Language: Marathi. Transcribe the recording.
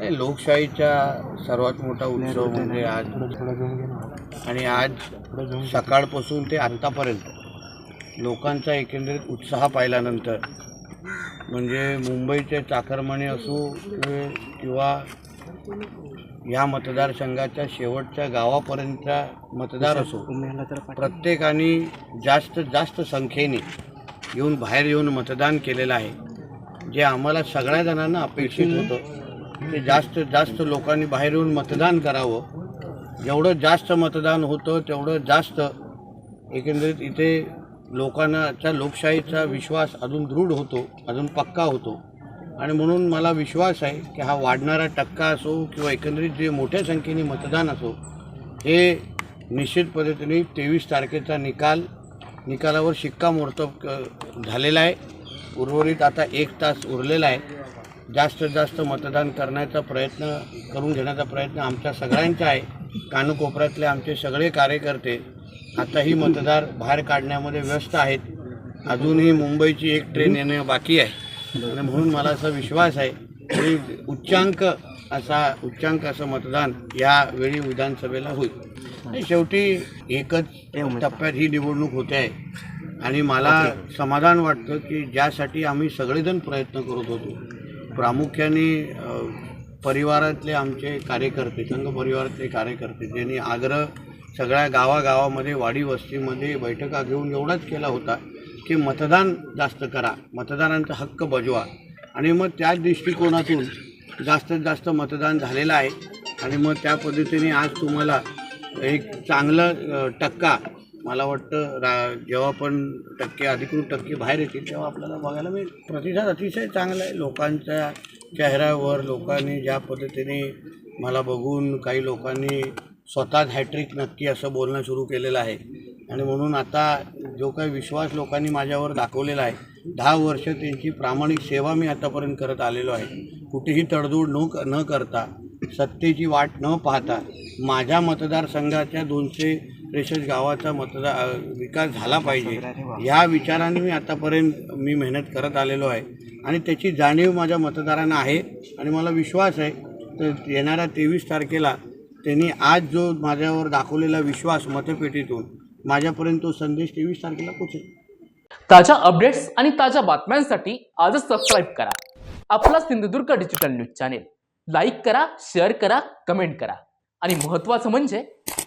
नाही लोकशाहीचा सर्वात मोठा उत्सव म्हणजे आज. आणि आज सकाळपासून ते आत्तापर्यंत लोकांचा एकंदरीत उत्साह पाहिल्यानंतर म्हणजे मुंबईचे चाकरमाने असो किंवा या मतदारसंघाच्या शेवटच्या गावापर्यंतचा मतदार असो प्रत्येकाने जास्त जास्त संख्येने येऊन बाहेर येऊन मतदान केलेलं आहे जे आम्हाला सगळ्या जणांना अपेक्षित होतं. की जास्त जास्त लोकांनी बाहेर येऊन मतदान करावं. जेवढं जास्त मतदान होतं तेवढं जास्त एकंदरीत इथे लोकांनाच्या लोकशाहीचा विश्वास अजून दृढ होतो अजून पक्का होतो. आणि म्हणून मला विश्वास आहे की हा वाढणारा टक्का असो किंवा एकंदरीत जे मोठ्या संख्येने मतदान असो हे निश्चित पद्धतीने तेवीस तारखेचा निकाल निकालावर शिक्कामोर्तब झालेला आहे. उर्वरित आता एक तास उरलेला आहे. जास्तीत जास्त मतदान करण्याचा प्रयत्न करून घेण्याचा प्रयत्न आमच्या सगळ्यांचा आहे. कानकोपऱ्यातले आमचे सगळे कार्यकर्ते आताही मतदार बाहेर काढण्यामध्ये व्यस्त आहेत. अजूनही मुंबईची एक ट्रेन येणं बाकी आहे. आणि म्हणून मला असा विश्वास आहे की उच्चांक असा उच्चांक असं मतदान यावेळी विधानसभेला होईल. आणि शेवटी एकच टप्प्यात ही निवडणूक होते आहे. आणि मला समाधान वाटतं की ज्यासाठी आम्ही सगळेजण प्रयत्न करत होतो प्रामुख्याने परिवारातले आमचे कार्यकर्ते संघ परिवारातले कार्यकर्ते ज्यांनी आग्रह सगळ्या गावागावामध्ये वाडी वस्तीमध्ये बैठका घेऊन एवढाच केला होता की मतदान जास्त करा मतदारांचा हक्क बजवा. आणि मग त्याच दृष्टिकोनातून जास्तीत जास्त मतदान झालेलं आहे. आणि मग त्या पद्धतीने आज तुम्हाला एक चांगलं टक्का मला वाटतं रा जेव्हा पण टक्के अधिकृत टक्के बाहेर येतील तेव्हा आपल्याला बघायला मिळेल. प्रतिसाद अतिशय चांगला आहे. लोकांच्या चेहऱ्यावर लोकांनी ज्या पद्धतीने मला बघून काही लोकांनी स्वतःच हॅट्रिक नक्की असं बोलणं सुरू केलेलं आहे. आणि म्हणून आता जो काही विश्वास लोकांनी माझ्यावर दाखवलेला आहे दहा वर्ष त्यांची प्रामाणिक सेवा मी आतापर्यंत करत आलेलो आहे. कुठेही तडजोड न न करता सत्तेची वाट न पाहता माझ्या मतदारसंघाच्या दोनशे त्रेसष्ट गावाचा मतदार विकास झाला पाहिजे. या विचाराने मी आतापर्यंत मी मेहनत करत आलेलो आहे. आणि त्याची जाणीव माझ्या मतदारांना आहे. आणि मला विश्वास आहे. तर येणाऱ्या तेवीस तारखेला त्यांनी आज जो माझ्यावर दाखवलेला विश्वास मतपेटीतून माझ्यापर्यंत तो संदेश तेवीस तारखेला पोचेल. ताज्या अपडेट्स आणि ताज्या बातम्यांसाठी आजच सबस्क्राईब करा. आपला Sindhudurg digital news channel like करा शेअर करा कमेंट करा. आणि महत्त्वाचं म्हणजे